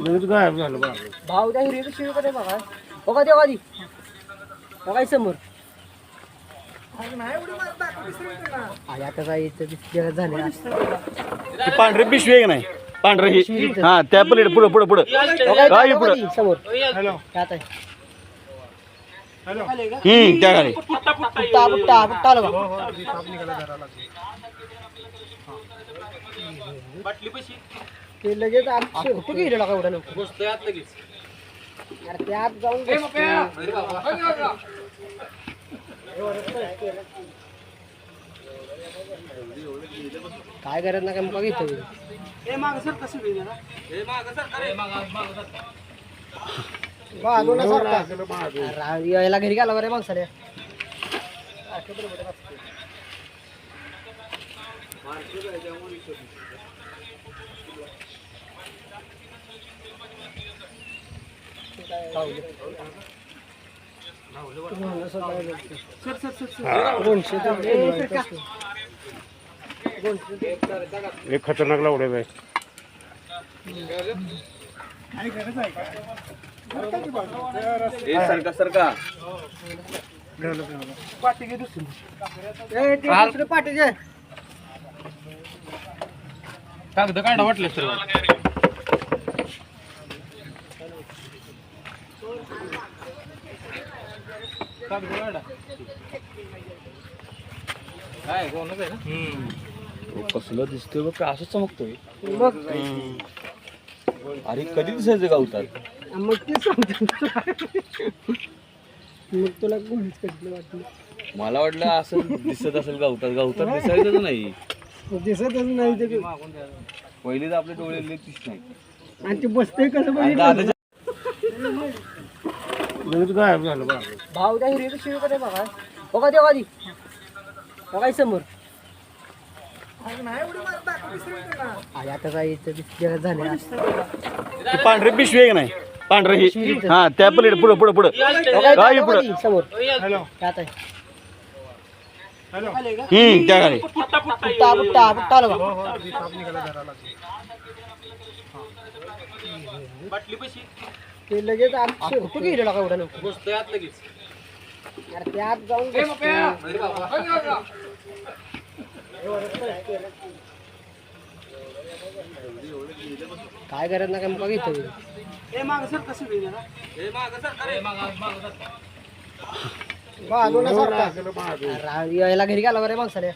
लगेच गायब झालं बा. भाऊ त्या हिरवी शिवी कडे बघा. बघा तेव्हा आधी. बघा समोर. आई आता काय इथं झाले ती पांढरी पिशवी आहे का नाही? पांढरं. ही हा त्या पलीकडे पुढं पुढं पुढं. काय पुढं? ती समोर. हॅलो. त्यात आहे हम्म त्या खाली. पुट्टा पुट्टा पुट्टा आला बघा ते लगेच आत कुठे गेलेला का एवढा लवकर? अरे ते आत जाऊन. काय करत ना काय मग इथं बाजूला अरे, यायला घरी गेला बरे माणसाने एक खतरनाक लावडे बाई. सरका सरका. दुसरे. पाठीचे कागद काढा वाटलं सर कागद काढा काय कोणच आहे ना कसलं दिसतोय बघ असं चमकतोय. अरे कधी दिसायचं गावतात मग ते सांगतो मग तुला कोणीच कधीच वाटलं. मला वाटलं असं दिसत असेल गावतात गावतात दिसायचंच नाही. दिसतच नाही ते. पहिलेच आपले डोळे दिसत नाही. आणि ते बसतंय कसं लगेच गायब झालं त्या हिरवी बघा. बघा तेव्हा आधी. बघा समोर. आई आता काय इथं जगत झाले ती पांढरी पिशवी आहे का नाही? पांढरं ही. हा त्या पलीकडे पुढं पुढं पुढं. बघा पुढं. ती समोर. हॅलो. आहे. हम्म त्या खाली. पुट्टा पुट्टा पुट्टा आला बघा. ते लगेच आत कुठे गेलेला का एवढा लवकर? बसतोय आत लगेच. अरे ते आत जाऊन. काय करत ना? काय मग इथं बाजूला सरका. अरे, यायला घरी गेला बरे माणसाने.